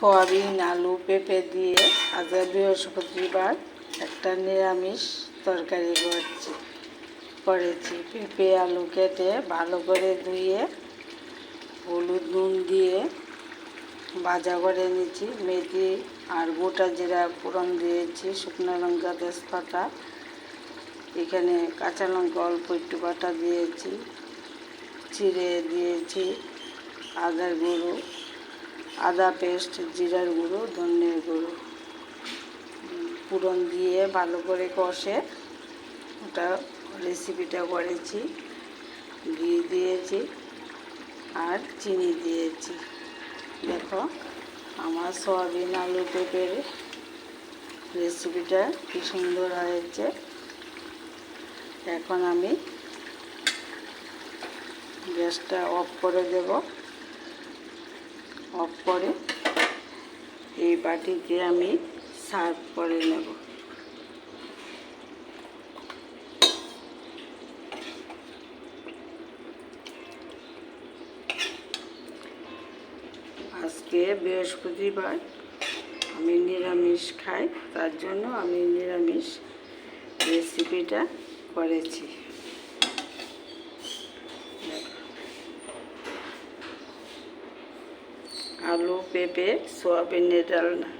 Soybean, আলু পেঁপে দিয়ে আজ বৃহস্পতিবার একটা নিরামিষ তরকারি করছি। করেছি। পেঁপে, আলু কেটে ভালো করে ধুয়ে হলুদ নুন দিয়ে ভাজা করে নিয়েছি। মেথি আর গোটা জিরা ফোড়ন দিয়েছি, শুকনো লঙ্কা, তেজপাতা। এখানে কাঁচা লঙ্কা অল্প একটু বাটা দিয়েছি। চিড়ে দিয়েছি আদার গুঁড়ো। আদা পেস্ট, জিরার গুঁড়ো, ধনের গুঁড়ো। পুরন দিয়ে ভালো করে কষে ওটা রেসিপিটা করেছি। ঘি দিয়েছি আর চিনি দিয়েছি। দেখো, আমার সয়াবিন আলু পেঁপের রেসিপিটা কি সুন্দর হয়েছে। এখন আমি গ্যাসটা অফ করে দেব। অফ করে এই বাটিতে আমি সার্ভ করে নেব। আজকে বৃহস্পতিবার, আমি নিরামিষ খাই, তার জন্য আমি নিরামিষ রেসিপিটা করেছি। আলু পেঁপে সোয়াবিনের ডালনা